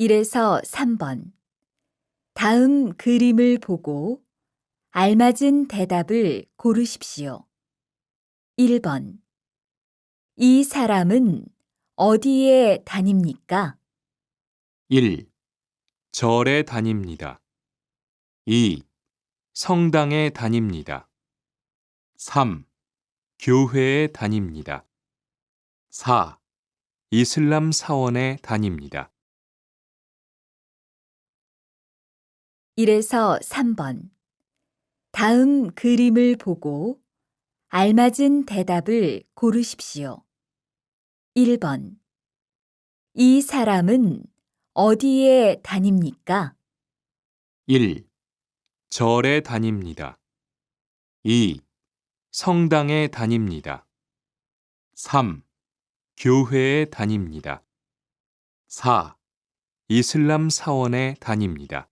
1에서 3번. 다음 그림을 보고 알맞은 대답을 고르십시오. 1번. 이 사람은 어디에 다닙니까? 1. 절에 다닙니다. 2. 성당에 다닙니다. 3. 교회에 다닙니다. 4. 이슬람 사원에 다닙니다. 1에서 3번. 다음 그림을 보고 알맞은 대답을 고르십시오. 1번. 이 사람은 어디에 다닙니까? 1. 절에 다닙니다. 2. 성당에 다닙니다. 3. 교회에 다닙니다. 4. 이슬람 사원에 다닙니다.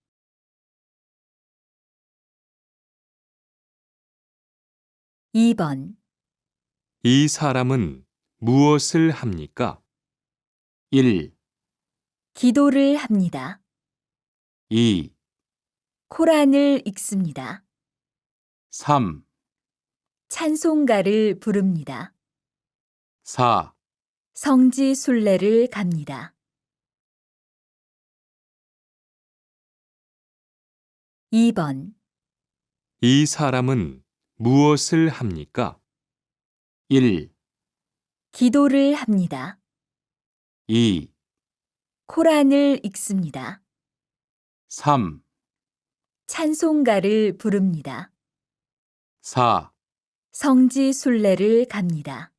2번. 이 사람은 무엇을 합니까? 1, 기도를 합니다. 2, 코란을 읽습니다. 3, 찬송가를 부릅니다. 4, 성지 순례를 갑니다. 2번. 이 사람은 무엇을 합니까? 1, 기도를 합니다. 2, 코란을 읽습니다. 3, 찬송가를 부릅니다. 4, 성지 순례를 갑니다.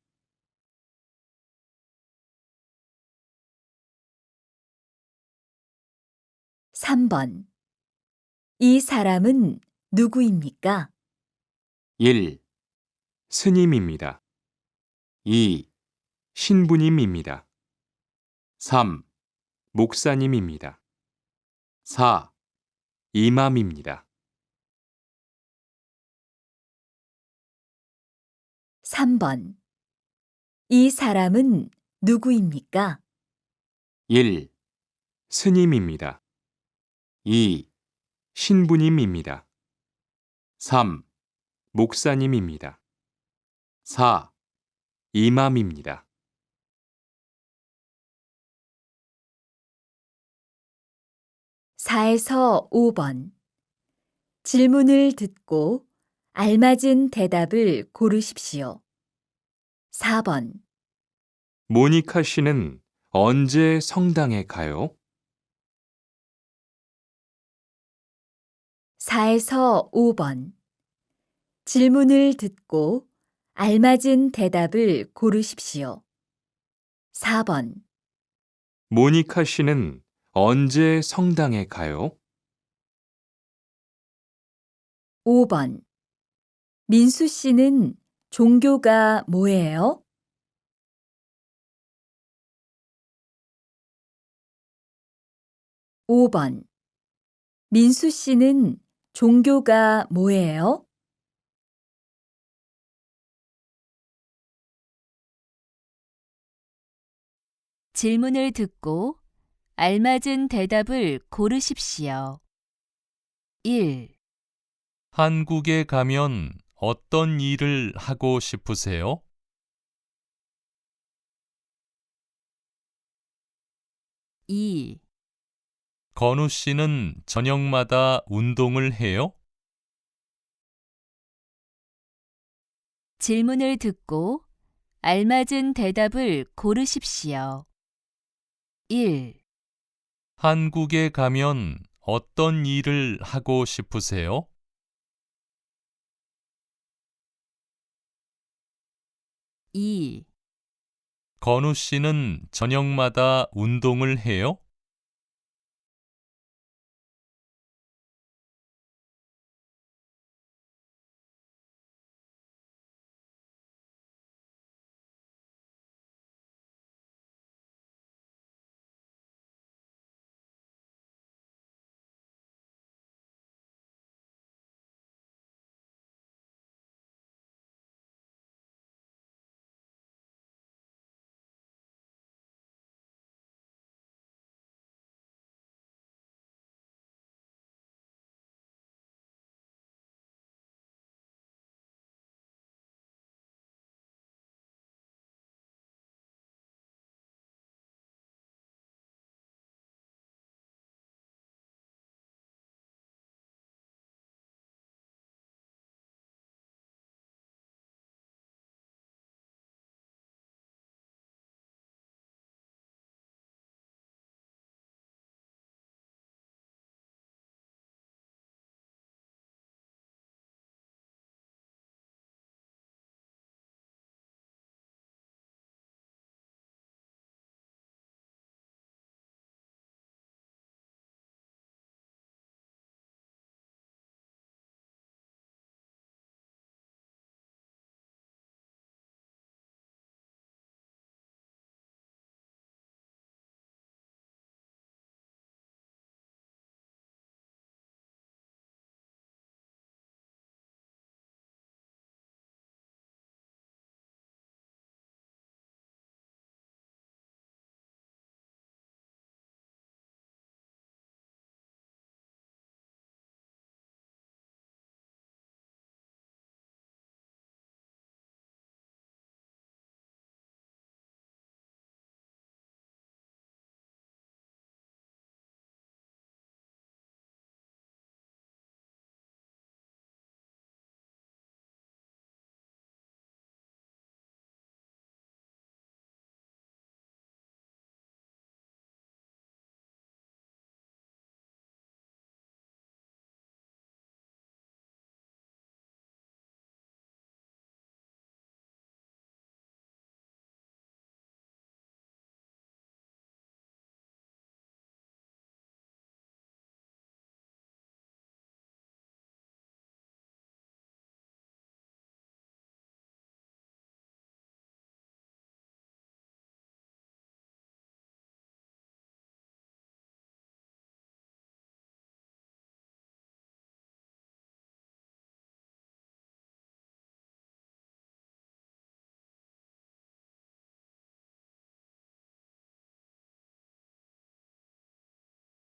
삼번이 사람은 누구입니까? 1. 스님입니다. 2. 신부님입니다. 3. 목사님입니다. 4. 이맘입니다. 삼번이 사람은 누구입니까? 1. 스님입니다. 2. 신부님입니다. 3. 목사님입니다. 4. 이맘입니다. 4에서 5번. 질문을 듣고 알맞은 대답을 고르십시오. 4번. 모니카 씨는 언제 성당에 가요? 4에서 5번. 질문을 듣고 알맞은 대답을 고르십시오. 4번. 모니카 씨는 언제 성당에 가요? 5번. 민수 씨는 종교가 뭐예요? 5번. 민수 씨는 종교가 뭐예요? 질문을 듣고 알맞은 대답을 고르십시오. 1. 한국에 가면 어떤 일을 하고 싶으세요? 2. 건우 씨는 저녁마다 운동을 해요? 질문을 듣고 알맞은 대답을 고르십시오. 1. 한국에 가면 어떤 일을 하고 싶으세요? 2. 건우 씨는 저녁마다 운동을 해요?